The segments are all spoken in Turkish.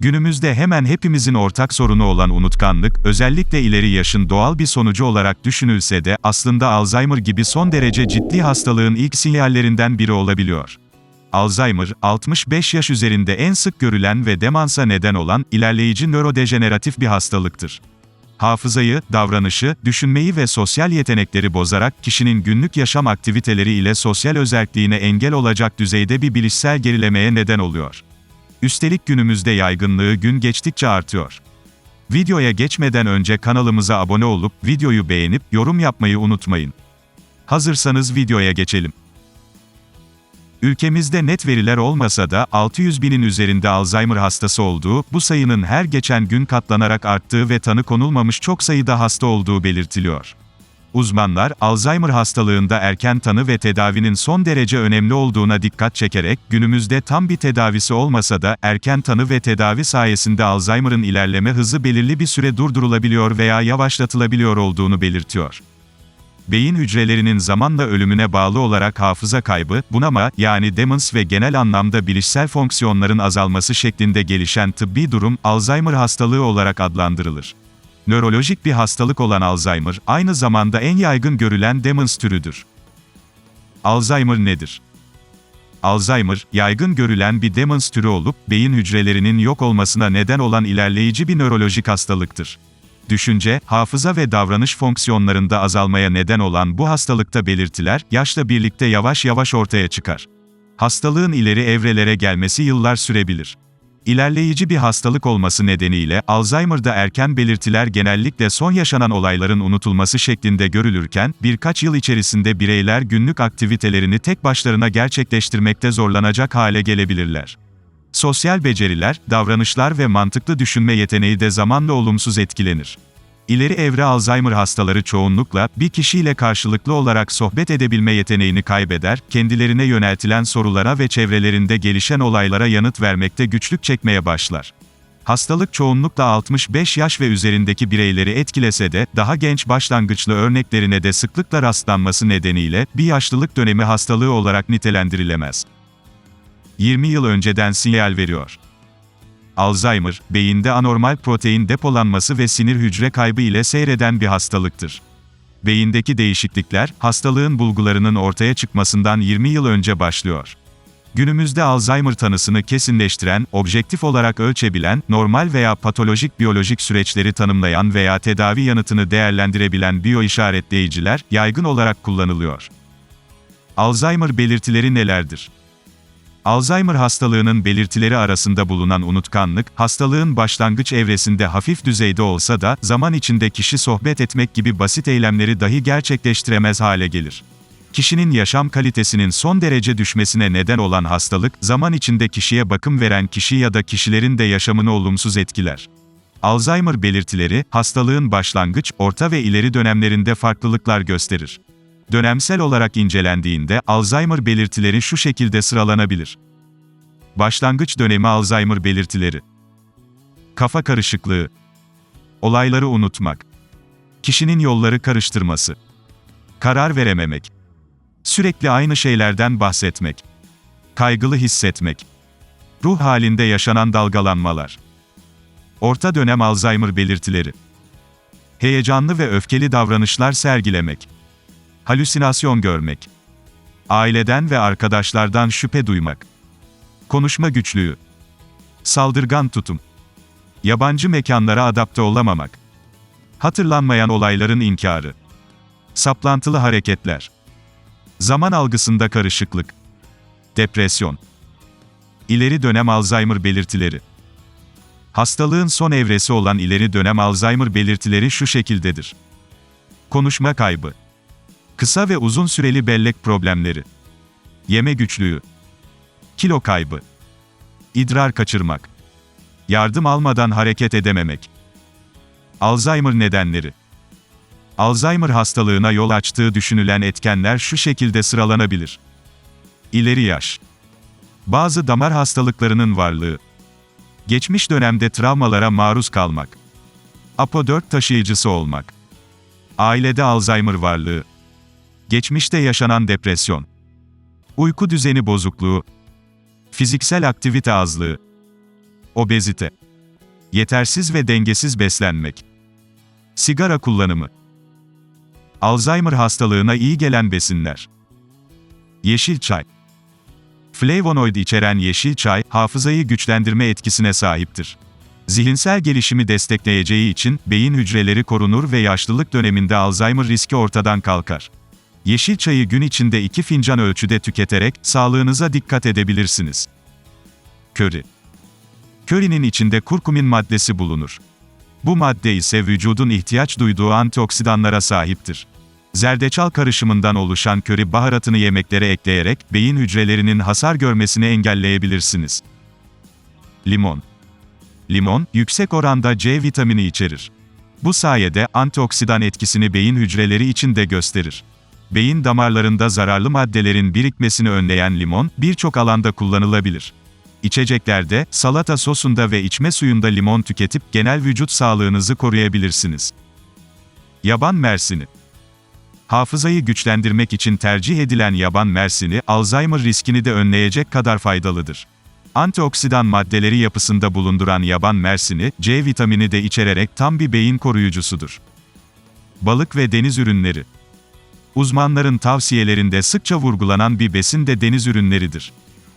Günümüzde hemen hepimizin ortak sorunu olan unutkanlık, özellikle ileri yaşın doğal bir sonucu olarak düşünülse de, aslında Alzheimer gibi son derece ciddi hastalığın ilk sinyallerinden biri olabiliyor. Alzheimer, 65 yaş üzerinde en sık görülen ve demansa neden olan, ilerleyici nörodejeneratif bir hastalıktır. Hafızayı, davranışı, düşünmeyi ve sosyal yetenekleri bozarak kişinin günlük yaşam aktiviteleri ile sosyal özelliğine engel olacak düzeyde bir bilişsel gerilemeye neden oluyor. Üstelik günümüzde yaygınlığı gün geçtikçe artıyor. Videoya geçmeden önce kanalımıza abone olup videoyu beğenip yorum yapmayı unutmayın. Hazırsanız videoya geçelim. Ülkemizde net veriler olmasa da 600 binin üzerinde Alzheimer hastası olduğu, bu sayının her geçen gün katlanarak arttığı ve tanı konulmamış çok sayıda hasta olduğu belirtiliyor. Uzmanlar, Alzheimer hastalığında erken tanı ve tedavinin son derece önemli olduğuna dikkat çekerek, günümüzde tam bir tedavisi olmasa da, erken tanı ve tedavi sayesinde Alzheimer'ın ilerleme hızı belirli bir süre durdurulabiliyor veya yavaşlatılabiliyor olduğunu belirtiyor. Beyin hücrelerinin zamanla ölümüne bağlı olarak hafıza kaybı, bunama, yani demans ve genel anlamda bilişsel fonksiyonların azalması şeklinde gelişen tıbbi durum, Alzheimer hastalığı olarak adlandırılır. Nörolojik bir hastalık olan Alzheimer, aynı zamanda en yaygın görülen demans türüdür. Alzheimer nedir? Alzheimer, yaygın görülen bir demans türü olup, beyin hücrelerinin yok olmasına neden olan ilerleyici bir nörolojik hastalıktır. Düşünce, hafıza ve davranış fonksiyonlarında azalmaya neden olan bu hastalıkta belirtiler, yaşla birlikte yavaş yavaş ortaya çıkar. Hastalığın ileri evrelere gelmesi yıllar sürebilir. İlerleyici bir hastalık olması nedeniyle, Alzheimer'da erken belirtiler genellikle son yaşanan olayların unutulması şeklinde görülürken, birkaç yıl içerisinde bireyler günlük aktivitelerini tek başlarına gerçekleştirmekte zorlanacak hale gelebilirler. Sosyal beceriler, davranışlar ve mantıklı düşünme yeteneği de zamanla olumsuz etkilenir. İleri evre Alzheimer hastaları çoğunlukla, bir kişiyle karşılıklı olarak sohbet edebilme yeteneğini kaybeder, kendilerine yöneltilen sorulara ve çevrelerinde gelişen olaylara yanıt vermekte güçlük çekmeye başlar. Hastalık çoğunlukla 65 yaş ve üzerindeki bireyleri etkilese de, daha genç başlangıçlı örneklerine de sıklıkla rastlanması nedeniyle, bir yaşlılık dönemi hastalığı olarak nitelendirilemez. 20 yıl önceden sinyal veriyor. Alzheimer, beyinde anormal protein depolanması ve sinir hücre kaybı ile seyreden bir hastalıktır. Beyindeki değişiklikler, hastalığın bulgularının ortaya çıkmasından 20 yıl önce başlıyor. Günümüzde Alzheimer tanısını kesinleştiren, objektif olarak ölçebilen, normal veya patolojik biyolojik süreçleri tanımlayan veya tedavi yanıtını değerlendirebilen biyoişaretleyiciler, yaygın olarak kullanılıyor. Alzheimer belirtileri nelerdir? Alzheimer hastalığının belirtileri arasında bulunan unutkanlık, hastalığın başlangıç evresinde hafif düzeyde olsa da, zaman içinde kişi sohbet etmek gibi basit eylemleri dahi gerçekleştiremez hale gelir. Kişinin yaşam kalitesinin son derece düşmesine neden olan hastalık, zaman içinde kişiye bakım veren kişi ya da kişilerin de yaşamını olumsuz etkiler. Alzheimer belirtileri, hastalığın başlangıç, orta ve ileri dönemlerinde farklılıklar gösterir. Dönemsel olarak incelendiğinde, Alzheimer belirtileri şu şekilde sıralanabilir. Başlangıç dönemi Alzheimer belirtileri. Kafa karışıklığı. Olayları unutmak. Kişinin yolları karıştırması. Karar verememek. Sürekli aynı şeylerden bahsetmek. Kaygılı hissetmek. Ruh halinde yaşanan dalgalanmalar. Orta dönem Alzheimer belirtileri. Heyecanlı ve öfkeli davranışlar sergilemek. Halüsinasyon görmek. Aileden ve arkadaşlardan şüphe duymak. Konuşma güçlüğü. Saldırgan tutum. Yabancı mekanlara adapte olamamak. Hatırlanmayan olayların inkarı. Saplantılı hareketler. Zaman algısında karışıklık. Depresyon. İleri dönem Alzheimer belirtileri. Hastalığın son evresi olan ileri dönem Alzheimer belirtileri şu şekildedir. Konuşma kaybı. Kısa ve uzun süreli bellek problemleri. Yeme güçlüğü. Kilo kaybı. İdrar kaçırmak. Yardım almadan hareket edememek. Alzheimer nedenleri. Alzheimer hastalığına yol açtığı düşünülen etkenler şu şekilde sıralanabilir. İleri yaş. Bazı damar hastalıklarının varlığı. Geçmiş dönemde travmalara maruz kalmak. APO4 taşıyıcısı olmak. Ailede Alzheimer varlığı. Geçmişte yaşanan depresyon. Uyku düzeni bozukluğu. Fiziksel aktivite azlığı. Obezite. Yetersiz ve dengesiz beslenmek. Sigara kullanımı. Alzheimer hastalığına iyi gelen besinler. Yeşil çay. Flavonoid içeren yeşil çay, hafızayı güçlendirme etkisine sahiptir. Zihinsel gelişimi destekleyeceği için, beyin hücreleri korunur ve yaşlılık döneminde Alzheimer riski ortadan kalkar. Yeşil çayı gün içinde 2 fincan ölçüde tüketerek, sağlığınıza dikkat edebilirsiniz. Köri. Körinin içinde kurkumin maddesi bulunur. Bu madde ise vücudun ihtiyaç duyduğu antioksidanlara sahiptir. Zerdeçal karışımından oluşan köri baharatını yemeklere ekleyerek, beyin hücrelerinin hasar görmesini engelleyebilirsiniz. Limon. Limon, yüksek oranda C vitamini içerir. Bu sayede antioksidan etkisini beyin hücreleri için de gösterir. Beyin damarlarında zararlı maddelerin birikmesini önleyen limon, birçok alanda kullanılabilir. İçeceklerde, salata sosunda ve içme suyunda limon tüketip genel vücut sağlığınızı koruyabilirsiniz. Yaban mersini Hafızayı güçlendirmek için tercih edilen yaban mersini, Alzheimer riskini de önleyecek kadar faydalıdır. Antioksidan maddeleri yapısında bulunduran yaban mersini, C vitamini de içererek tam bir beyin koruyucusudur. Balık ve deniz ürünleri Uzmanların tavsiyelerinde sıkça vurgulanan bir besin de deniz ürünleridir.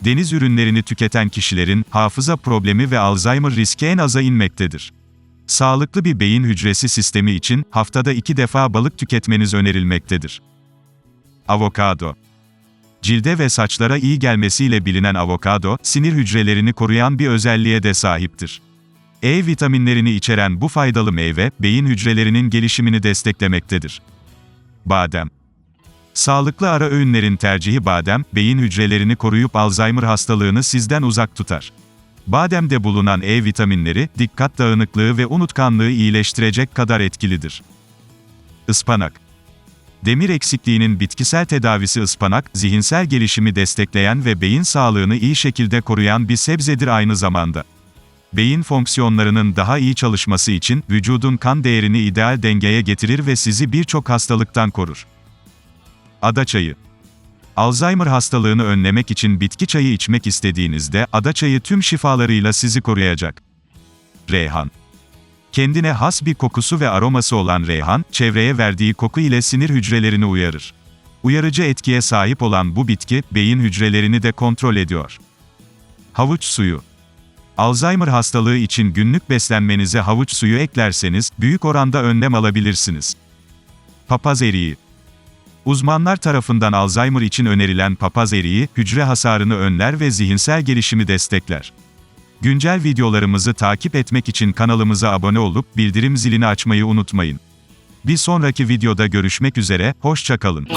Deniz ürünlerini tüketen kişilerin, hafıza problemi ve Alzheimer riski en aza inmektedir. Sağlıklı bir beyin hücresi sistemi için, haftada iki defa balık tüketmeniz önerilmektedir. Avokado Cilde ve saçlara iyi gelmesiyle bilinen avokado, sinir hücrelerini koruyan bir özelliğe de sahiptir. E vitaminlerini içeren bu faydalı meyve, beyin hücrelerinin gelişimini desteklemektedir. Badem Sağlıklı ara öğünlerin tercihi badem, beyin hücrelerini koruyup Alzheimer hastalığını sizden uzak tutar. Bademde bulunan E vitaminleri, dikkat dağınıklığı ve unutkanlığı iyileştirecek kadar etkilidir. Ispanak Demir eksikliğinin bitkisel tedavisi ıspanak, zihinsel gelişimi destekleyen ve beyin sağlığını iyi şekilde koruyan bir sebzedir aynı zamanda. Beyin fonksiyonlarının daha iyi çalışması için, vücudun kan değerini ideal dengeye getirir ve sizi birçok hastalıktan korur. Ada çayı Alzheimer hastalığını önlemek için bitki çayı içmek istediğinizde, ada çayı tüm şifalarıyla sizi koruyacak. Reyhan Kendine has bir kokusu ve aroması olan reyhan, çevreye verdiği koku ile sinir hücrelerini uyarır. Uyarıcı etkiye sahip olan bu bitki, beyin hücrelerini de kontrol ediyor. Havuç suyu Alzheimer hastalığı için günlük beslenmenize havuç suyu eklerseniz, büyük oranda önlem alabilirsiniz. Papaz eriği Uzmanlar tarafından Alzheimer için önerilen papaz eriği, hücre hasarını önler ve zihinsel gelişimi destekler. Güncel videolarımızı takip etmek için kanalımıza abone olup bildirim zilini açmayı unutmayın. Bir sonraki videoda görüşmek üzere, hoşça kalın.